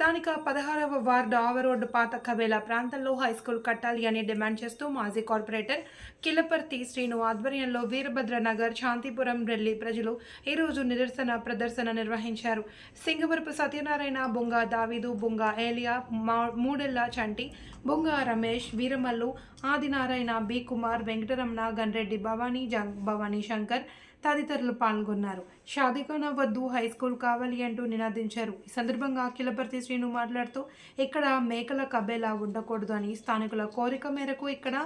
స్థానిక పదహారవ వార్డు ఆవరోడ్డు పాత కబేలా ప్రాంతంలో హైస్కూల్ కట్టాలి అని డిమాండ్ చేస్తూ మాజీ కార్పొరేటర్ కిలపర్తి శ్రీను ఆధ్వర్యంలో వీరభద్ర నగర్ శాంతిపురం రెల్లి ప్రజలు ఈరోజు నిరసన ప్రదర్శన నిర్వహించారు. సింగవరపు సత్యనారాయణ బొంగ దావీదు బొంగ ఏలియా మా- మూడెల్ల చంటి బొంగ రమేష్ వీరమల్లు ఆదినారాయణ బి కుమార్ వెంకటరమణ గన్రెడ్డి భవానీ జంగ్ భవానీ శంకర్ తదితరులు పాల్గొన్నారు. షాదిఖానా వద్దు హై స్కూల్ కావాలి అంటూ నినాదించారు. ఈ సందర్భంగా అఖిలపర్తి శ్రీను మాట్లాడుతూ ఇక్కడ మేకల కబేలా ఉండకూడదు అని స్థానికుల కోరిక మేరకు ఇక్కడ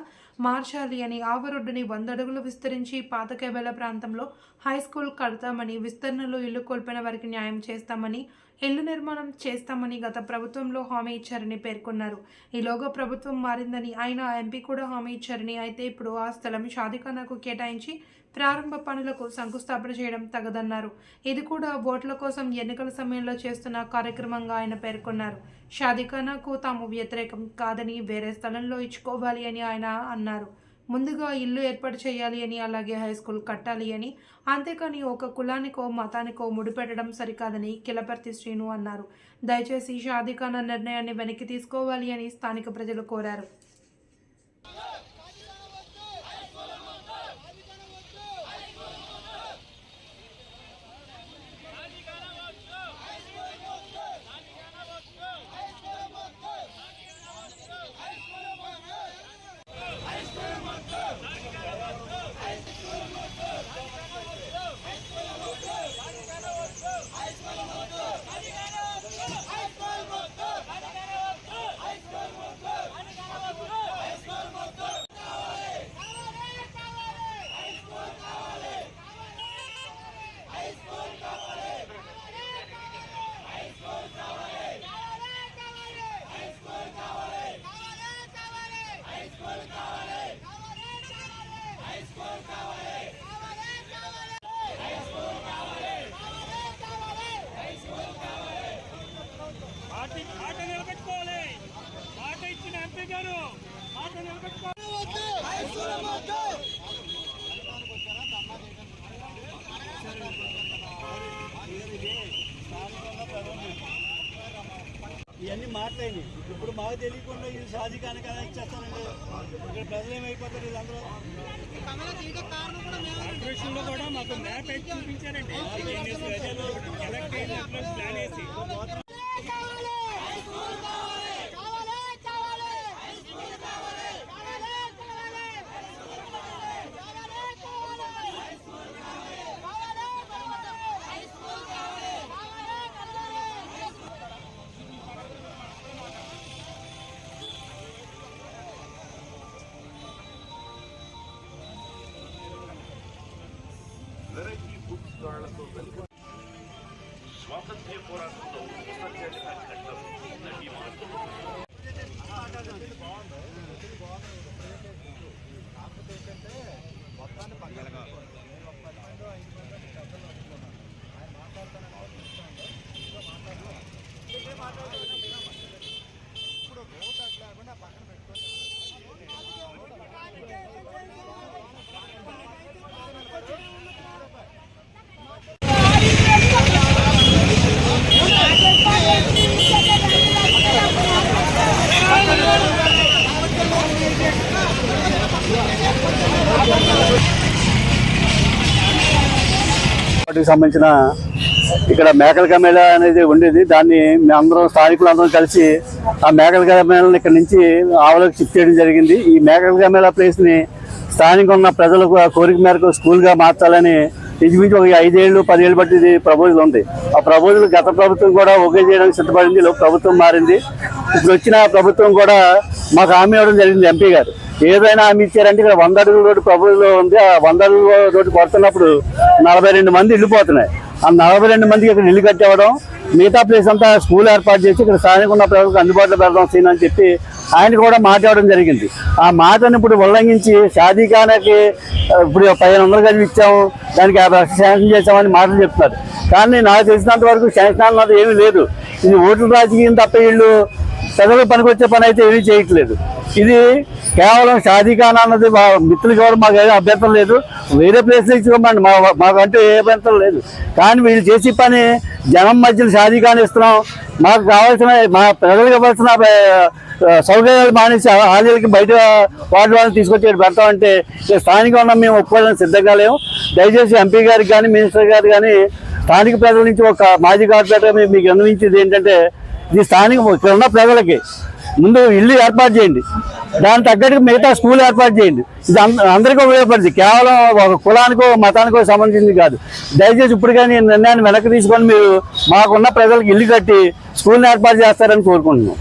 మార్చాలి అని ఆవరొడ్డుని వంద అడుగులు విస్తరించి పాత కబేలా ప్రాంతంలో హై స్కూల్ కడతామని విస్తరణలో ఇల్లు కోల్పోయిన వారికి న్యాయం చేస్తామని ఇల్లు నిర్మాణం చేస్తామని గత ప్రభుత్వంలో హామీ ఇచ్చారని పేర్కొన్నారు. ఈలోగా ప్రభుత్వం మారిందని ఆయన ఎంపీ కూడా హామీ ఇచ్చారని అయితే ఇప్పుడు ఆ స్థలం షాదిఖానాకు కేటాయించి ప్రారంభ పనులకు శంకుస్థాపన చేయడం తగదన్నారు. ఇది కూడా ఓట్ల కోసం ఎన్నికల సమయంలో చేస్తున్న కార్యక్రమంగా ఆయన పేర్కొన్నారు. షాదిఖానాకు తాము వ్యతిరేకం కాదని వేరే స్థలంలో ఇచ్చుకోవాలి అని ఆయన అన్నారు. ముందుగా ఇల్లు ఏర్పాటు చేయాలి అని అలాగే హై స్కూల్ కట్టాలి అని అంతేకాని ఒక కులానికో మతానికో ముడిపెట్టడం సరికాదని కిలపర్తి శ్రీను అన్నారు. దయచేసి షాదిఖానా నిర్ణయాన్ని వెనక్కి తీసుకోవాలి అని స్థానిక ప్రజలు కోరారు. మాట మాట నిలబెట్టుకోవాలి. మాట ఇచ్చిన ఎంపీ గారు మాట నిలబెట్టుకోవాలి. ఇవన్నీ మాట్లాడి. ఇప్పుడు మాకు తెలియకుండా ఇది షాజీఖాన్ కదా ఇచ్చేస్తానండి ఇక్కడ ప్రజలు ఏమైపోతారు వీళ్ళందరూ? కార్పొరేషన్లో కూడా మాకు మ్యాప్ చూపించారండి. ವೆರೈಟಿ ಫುಡ್ಸ್ಗಳನ್ನು ವೆಲ್ಕಮ್ ಸ್ವಾತಂತ್ರ್ಯ ಹೋರಾಟದ ಹೊಸ ಚೇತನ ಘಟ್ಟ ನಟಿ ಮಾತು స్వాతంత్ర్య సంబంధించిన ఇక్కడ మేకల కమేళ అనేది ఉండేది. దాన్ని మేము అందరం స్థానికులు అందరం కలిసి ఆ మేకల కమేళని ఇక్కడ నుంచి ఆవులకు షిఫ్ట్ చేయడం జరిగింది. ఈ మేకల కమేళా ప్లేస్ని స్థానికంగా ఉన్న ప్రజలకు ఆ కోరిక మేరకు స్కూల్గా మార్చాలని ఇంచుమించు ఒక ఐదేళ్ళు పదేళ్ళు బట్టి ఇది ప్రపోజల్ ఉంది. ఆ ప్రపోజల్ గత ప్రభుత్వం కూడా ఒకే చేయడానికి సిద్ధపడింది. లోపు ప్రభుత్వం మారింది. ఇప్పుడు వచ్చిన ప్రభుత్వం కూడా మాకు హామీ ఇవ్వడం జరిగింది ఎంపీ గారు. ఏదైనా హామీ ఇచ్చారంటే ఇక్కడ వంద అడుగుల రోడ్డు ప్రపోజల్ ఉంది. ఆ వంద అడుగుల రోడ్డు కొడుతున్నప్పుడు నలభై రెండు మంది వెళ్ళిపోతున్నాయి ఆ నలభై రెండు మందికి ఇక్కడ ఇల్లు కట్టేవడం మిగతా ప్లేస్ అంతా స్కూల్ ఏర్పాటు చేసి ఇక్కడ స్థానిక ఉన్న ప్రజలకు అందుబాటులో పెడదాం సీన్ అని చెప్పి ఆయన కూడా మాట్లాడడం జరిగింది. ఆ మాటను ఇప్పుడు ఉల్లంఘించి షాదీఖానాకి ఇప్పుడు పదిహేను వందలు కలిపి ఇచ్చాము దానికి యాభై లక్షలు శాంక్షన్ చేశామని మాటలు చెప్తున్నారు. కానీ నాకు తెలిసినంత వరకు శాంక్షన్ అన్నది ఏమీ లేదు. ఇది ఓట్ల రాజకీయం తప్ప వీళ్ళు ప్రజలకు పనికొచ్చే పని అయితే ఏమీ చేయట్లేదు. ఇది కేవలం షాదీఖానా అన్నది మా మిత్రులకి ఎవరు మాకు ఏమీ అభ్యర్థం లేదు. వేరే ప్లేస్ ఇచ్చుకోమండి. మా మాకంటూ ఏ అభ్యంతరం లేదు. కానీ వీళ్ళు చేసే పని జనం మధ్యలో షాదీకాన్ని కానిస్తున్నాం. మాకు కావాల్సిన మా ప్రజలకు ఇవ్వాల్సిన సౌకర్యాలు మానేసి హాజీలకి బయట వాటి వాళ్ళని తీసుకొచ్చి పెడతామంటే స్థానికంగా ఉన్న మేము ఒప్పుకోవడానికి సిద్ధంగా లేము. దయచేసి ఎంపీ గారికి కానీ మినిస్టర్ గారు కానీ స్థానిక ప్రజల నుంచి ఒక మాజీ కార్పొరేటర్ మీకు అందించేది ఏంటంటే ఇది స్థానిక ఇక్కడ ఉన్న ప్రజలకి ముందు ఇల్లు ఏర్పాటు చేయండి. దాని తగ్గట్టుగా మిగతా స్కూల్ ఏర్పాటు చేయండి. ఇది అందరికీ ఉపయోగపడింది కేవలం ఒక కులానికో మతానికో సంబంధించింది కాదు. దయచేసి ఇప్పుడు కానీ నిర్ణయాన్ని వెనక్కి తీసుకొని మీరు మాకున్న ప్రజలకు ఇల్లు కట్టి స్కూల్ని ఏర్పాటు చేస్తారని కోరుకుంటున్నాం.